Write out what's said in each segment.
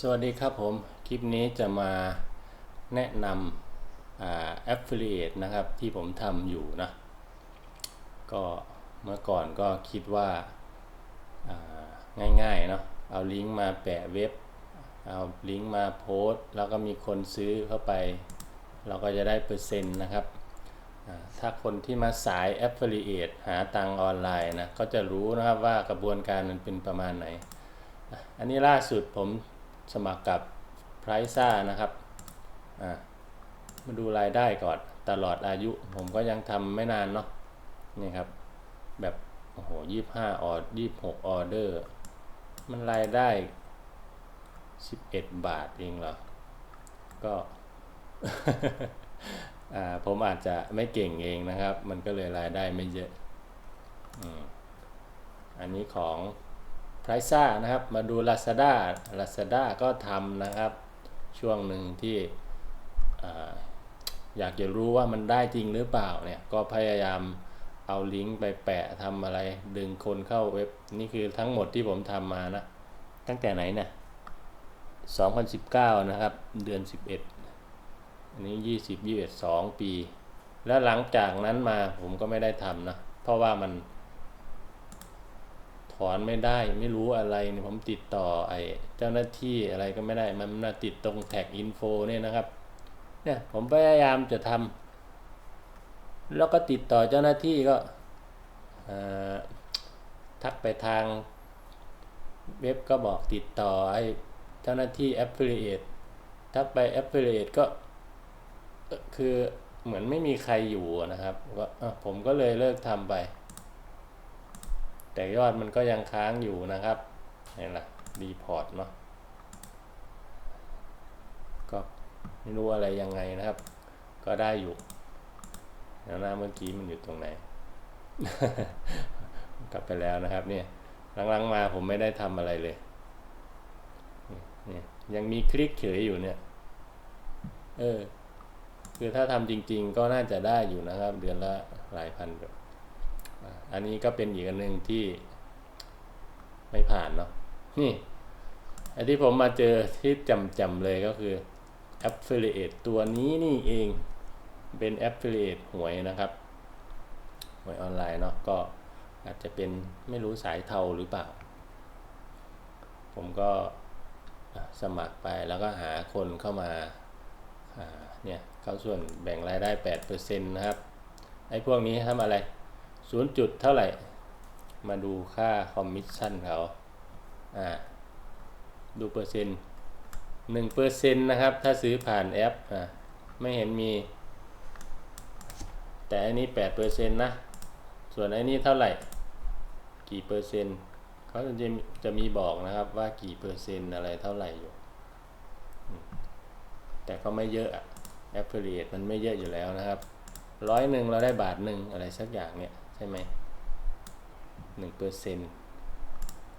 สวัสดีครับผม คลิปนี้จะมาแนะนำแอ่า affiliate นะครับที่ผมทำอยู่นะ ก็เมื่อก่อนก็คิดว่าาง่ายๆเนาะเอาลิงก์มาแปะเว็บ เอาลิงก์มาโพสต์แล้วก็มีคนซื้อเข้าไป เราก็จะได้เปอร์เซ็นต์นะครับ ถ้าคนที่มาสาย affiliate หาตังออนไลน์นะ ก็จะรู้นะครับว่ากระบวนการมันเป็นประมาณไหน อันนี้ล่าสุดผม สมัครกับ p r i c e นะครับมาดูรายได้ก่อนตลอดอายุ ผมก็ยังทำไม่นานเนาะนี่ครับ แบบโอ้โหยี่ห้าออดยี่หกออเดอร์ มันรายได้11บาทเองเหรอ ก็อผมอาจจะไม่เก่งเองนะครับ มันก็เลยรายได้ไม่เยอะ อันนี้ของ p r i c e นะครับ มาดู Lazada Lazada ก็ทำนะครับ ช่วงหนึ่งที่อาอยากจะรู้ว่ามันได้จริงหรือเปล่าเนี่ย ก็พยายามเอาลิงก์ไปแปะทำอะไร ดึงคนเข้าเว็บ นี่คือทั้งหมดที่ผมทำมานะ ตั้งแต่ไหนเนี่ย2019 นะครับ เดือน 11 อันนี้ 20 21 2 ปี แล้วหลังจากนั้นมาผมก็ไม่ได้ทำนะ เพราะว่ามัน ถอนไม่ได้ไม่รู้อะไรเนี่ยผมติดต่อไอ้เจ้าหน้าที่อะไรก็ไม่ได้ มันมาติดตรงแท็กอินโฟเนี่ยนะครับ เนี่ยผมพยายามจะทำแล้วก็ติดต่อเจ้าหน้าที่ก็ทักไปทางเว็บก็บอกติดต่อไอ้เจ้าหน้าที่ Affiliate ทักไป Affiliate ก็คือเหมือนไม่มีใครอยู่นะครับก็ผมก็เลยเลิกทำไป แต่ยอดมันก็ยังค้างอยู่นะครับนี่แหละรีพอร์ตเนาะก็ไม่รู้อะไรยังไงนะครับ ก็ได้อยู่แล้วหน้าเมื่อกี้มันอยู่ตรงไหน กลับไปแล้วนะครับเนี่ยหลังๆมาผมไม่ได้ทำอะไรเลยเนี่ยยังมีคลิกเฉยอยู่เนี่ย เออ คือถ้าทำจริง ๆ ก็น่าจะได้อยู่นะครับ เดือนละหลายพันแบบ อันนี้ก็เป็นอีกอันหนึ่งที่ไม่ผ่านเนาะนี่ไอ้ที่ผมมาเจอที่จำๆเลยก็คือ Affiliate ตัวนี้นี่เองเป็น Affiliate หวยนะครับหวยออนไลน์เนาะก็อาจจะเป็นไม่รู้สายเทาหรือเปล่า ผมก็สมัครไปแล้วก็หาคนเข้ามาอ่าเนี่ยเขาส่วนแบ่งรายได้ 8%นะครับ ไอ้พวกนี้ทำอะไร 0จุดเท่าไหร่ มาดูค่าคอมมิชชั่นเขาอ่าดูเปอร์เซ็นต์หนึ่งเปอร์เซ็นต์นะครับ ถ้าซื้อผ่านแอปอ่าไม่เห็นมี แต่อันนี้แปดเปอร์เซ็นต์นะ ส่วนอันนี้เท่าไหร่ กี่เปอร์เซ็นต์เขาจะจะมีบอกนะครับว่ากี่เปอร์เซ็นต์อะไรเท่าไหร่อยู่ แต่ก็ไม่เยอะอะ affiliate มันไม่เยอะอยู่แล้วนะครับร้อยหนึ่งเราได้บาทหนึ่งอะไรสักอย่างเนี่ย ใช่ไหมหนึ่งเปอร์เซ็นต์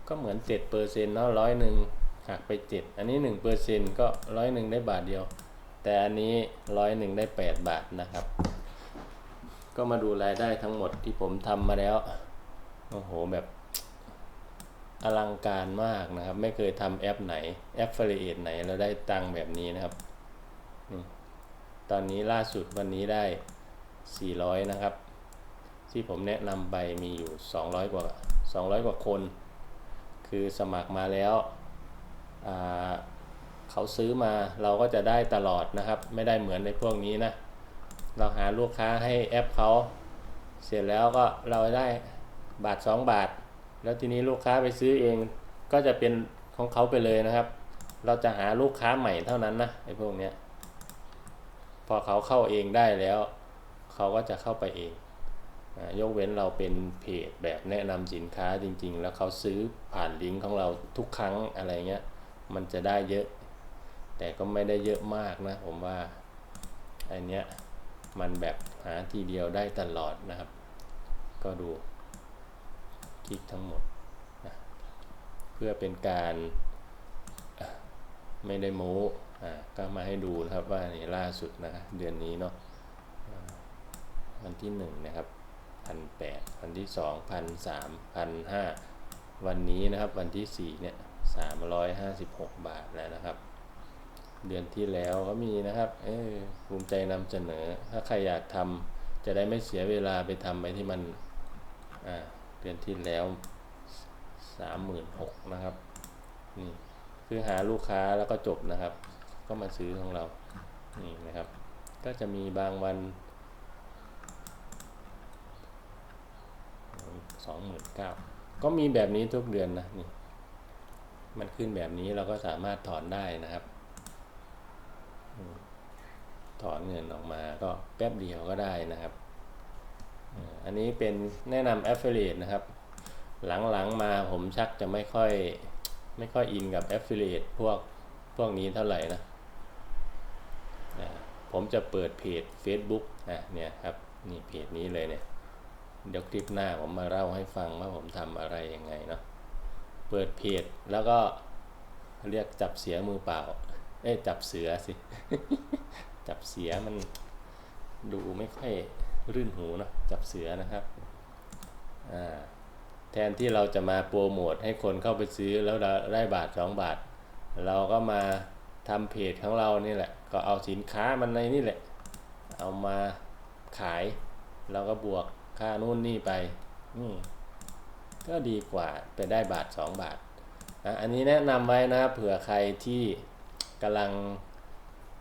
ก็เหมือนเจ็ดเปอร์เซ็นต์เนาะร้อยหนึ่งหักไปเจ็ดอันนี้หนึ่งเปอร์เซ็นต์ก็ร้อยหนึ่งได้บาทเดียว แต่อันนี้ร้อยหนึ่งได้แปดบาทนะครับ ก็มาดูรายได้ทั้งหมดที่ผมทำมาแล้ว โอ้โหแบบอลังการมากนะครับ ไม่เคยทำแอปไหนแอป affiliate ไหนแล้วได้ตังค์แบบนี้นะครับ ตอนนี้ล่าสุดวันนี้ได้ 400 นะครับ ที่ผมแนะนำไปมีอยู่ 200 กว่า 200 กว่าคน คือสมัครมาแล้วเขาซื้อมาเราก็จะได้ตลอดนะครับ ไม่ได้เหมือนในพวกนี้นะ เราหาลูกค้าให้แอปเขา เสร็จแล้วก็เราได้บาท 2 บาท แล้วทีนี้ลูกค้าไปซื้อเองก็จะเป็นของเขาไปเลยนะครับ เราจะหาลูกค้าใหม่เท่านั้นนะไอ้พวกเนี้ย พอเขาเข้าเองได้แล้ว เขาก็จะเข้าไปเอง ยกเว้นเราเป็นเพจแบบแนะนำสินค้าจริง ๆ แล้วเขาซื้อผ่านลิงก์ของเราทุกครั้งอะไรเงี้ยมันจะได้เยอะ แต่ก็ไม่ได้เยอะมากนะ ผมว่าอันเนี้ยมันแบบหาทีเดียวได้ตลอดนะครับ ก็ดูคลิกทั้งหมดนะเพื่อเป็นการไม่ได้โม้ก็มาให้ดูนะครับว่านี่ล่าสุดนะเดือนนี้เนาะวันที่หนึ่งนะครับ พันแปดวันที่สองพันสามพันห้าวันนี้นะครับวันที่สี่เนี่ย356 บาทแล้วนะครับ เดือนที่แล้วก็มีนะครับเออภูมิใจนำเสนอ ถ้าใครอยากทำจะได้ไม่เสียเวลาไปทำไปที่มันอ่าเดือนที่แล้ว 36,000นะครับนี่คือหาลูกค้าแล้วก็จบนะครับ ก็มาซื้อของเรานี่นะครับ ก็จะมีบางวัน สองหมื่นเก้าก็มีแบบนี้ทุกเดือนนะนี่มันขึ้นแบบนี้เราก็สามารถถอนได้นะครับ ถอนเงินออกมาก็แป๊บเดียวก็ได้นะครับ อันนี้เป็นแนะนำ affiliate นะครับ หลังๆมาผมชักจะไม่ค่อยไม่ค่อยอินกับ affiliate พวกพวกนี้เท่าไหร่นะผมจะเปิดเพจ Facebook นะเนี่ยครับ นี่เพจนี้เลยเนี่ย เดี๋ยวคลิปหน้าผมมาเล่าให้ฟังว่าผมทำอะไรยังไงเนาะเปิดเพจแล้วก็เรียกจับเสียมือเปล่า เอ้จับเสือสิ จับเสียมันดูไม่ค่อยรื่นหูเนอะจับเสือนะครับอ่าแทนที่เราจะมาโปรโมทให้คนเข้าไปซื้อแล้วได้บาทสองบาท เราก็มาทำเพจของเรานี่แหละ ก็เอาสินค้ามันในนี่แหละ เอามาขาย เราก็บวก ค่านู่นนี่ไปนี่ก็ดีกว่าไปได้บาท 2 บาทอะอันนี้แนะนำไว้นะครับเผื่อใครที่กำลัง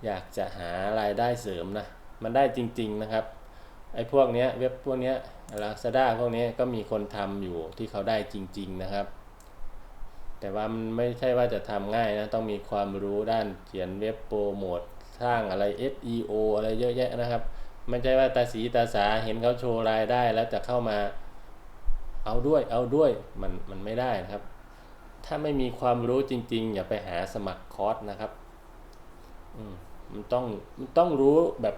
อยากจะหารายได้เสริมนะมันได้จริง ๆนะครับไอ้พวกเนี้ยเว็บพวกเนี้ยลาซาด้าพวกเนี้ยก็มีคนทำอยู่ที่เขาได้จริง ๆนะครับ แต่ว่ามันไม่ใช่ว่าจะทำง่ายนะต้องมีความรู้ด้านเขียนเว็บโปรโมทสร้างอะไร SEO อะไรเยอะแยะนะครับ ไม่ใช่ว่าตาสีตาสาเห็นเขาโชว์รายได้แล้วจะเข้ามาเอาด้วยเอาด้วยมันมันไม่ได้นะครับ ถ้าไม่มีความรู้จริง ๆ อย่าไปหาสมัครคอร์สนะครับอืมมันต้องมันต้องรู้แบบ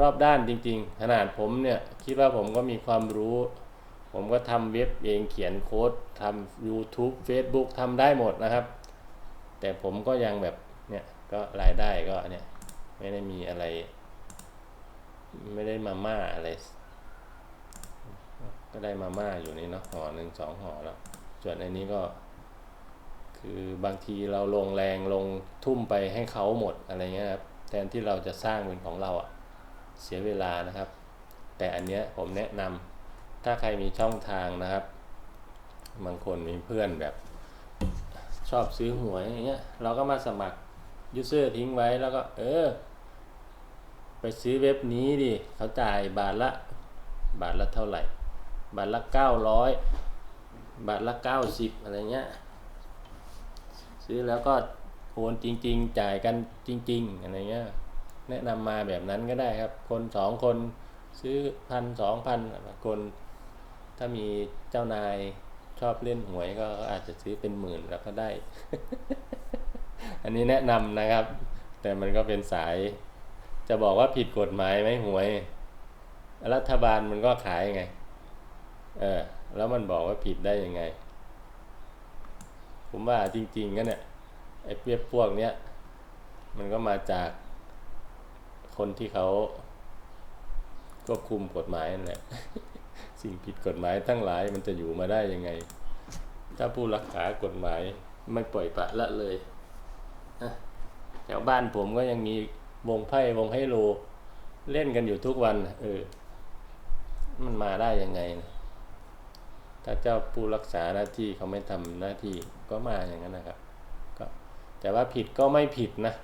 รอบด้านจริง ๆ ขนาดผมเนี่ยคิดว่าผมก็มีความรู้ ผมก็ทำเว็บเองเขียนโค้ดทำ YouTube Facebook ทำได้หมดนะครับ แต่ผมก็ยังแบบเนี่ยก็รายได้ก็เนี่ยไม่ได้มีอะไร ไม่ได้มาม่าอะไร ก็ได้มาม่าอยู่นี่เนาะห่อหนึ่งสองห่อแล้ว ส่วนอันนี้ก็ คือบางทีเราลงแรงลงทุ่มไปให้เขาหมดอะไรเงี้ยครับแทนที่เราจะสร้างเป็นของเราอะเสียเวลานะครับ แต่อันเนี้ยผมแนะนำถ้าใครมีช่องทางนะครับ บางคนมีเพื่อนแบบ ชอบซื้อหวยอย่างเงี้ยเราก็มาสมัครยูเซอร์ทิ้งไว้แล้วก็ เออ ไปซื้อเว็บนี้ดิเขาจ่ายบาทละ บาทละเท่าไหร่ บาทละเก้าร้อยบาทละเก้าสิบอะไรเงี้ยซื้อแล้วก็โอนจริง ๆ จ่ายกันจริง ๆ อะไรเงี้ยแนะนำมาแบบนั้นก็ได้ครับ คนสองคนซื้อพันสองพันคน ถ้ามีเจ้านายชอบเล่นหวยก็อาจจะซื้อเป็นหมื่นแล้วก็ได้ อันนี้แนะนำนะครับ แต่มันก็เป็นสาย จะบอกว่าผิดกฎหมายไหมหวย รัฐบาลมันก็ขายไง เออ แล้วมันบอกว่าผิดได้ยังไง ผมว่าจริงๆก็เนี่ยไอ้เปียบพวกเนี้ยมันก็มาจากคนที่เขาควบคุมกฎหมายนั่นแหละ สิ่งผิดกฎหมายทั้งหลายมันจะอยู่มาได้ยังไง ถ้าผู้รักษากฎหมายไม่ปล่อยปละละเลยแถวบ้านผมก็ยังมี วงไพ่วงไฮโลเล่นกันอยู่ทุกวันเออ มันมาได้ยังไงนะถ้าเจ้าผู้รักษาหน้าที่เขาไม่ทำหน้าที่ก็มาอย่างนั้นนะครับ ก็แต่ว่าผิดก็ไม่ผิดนะ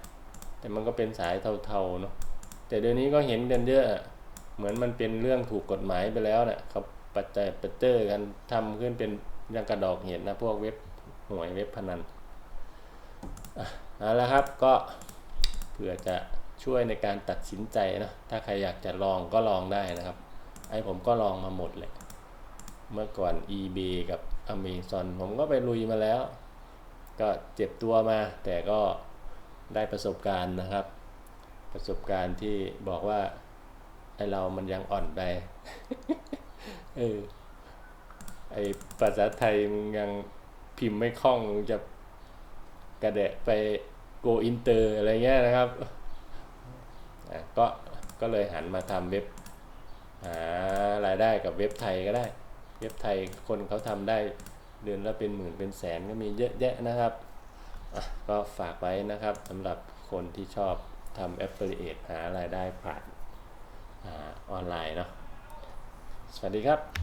แต่มันก็เป็นสายเทาๆเนาะแต่เดี๋ยวนี้ก็เห็นกันเยอะเหมือนมันเป็นเรื่องถูกกฎหมายไปแล้วเนะ่ะเขาปัจจัยปัจเจอกันทำขึ้นเป็นยังกระดอกเห็นนะพวกเว็บหวยเว็บพนันอะเอาละครับก็เผื่อจะ ช่วยในการตัดสินใจนะ ถ้าใครอยากจะลองก็ลองได้นะครับ ไอ้ผมก็ลองมาหมดเลย เมื่อก่อน eBay กับ Amazon ผมก็ไปลุยมาแล้ว ก็เจ็บตัวมา แต่ก็ได้ประสบการณ์นะครับ ประสบการณ์ที่บอกว่า ไอเรามันยังอ่อนไปเออไอภาษาไทยมึงยังพิมพ์ไม่คล่องมึงจะกระเดะไปโกอินเตอร์อะไรเงี้ยนะครับ อะก็ก็เลยหันมาทำเว็บหารายได้กับเว็บไทยก็ได้ เว็บไทยคนเขาทำได้เดือนละเป็นหมื่นเป็นแสนก็มีเยอะแยะนะครับก็ฝากไว้นะครับสำหรับคนที่ชอบทำ affiliate หารายได้ผ่านออนไลน์เนาะสวัสดีครับ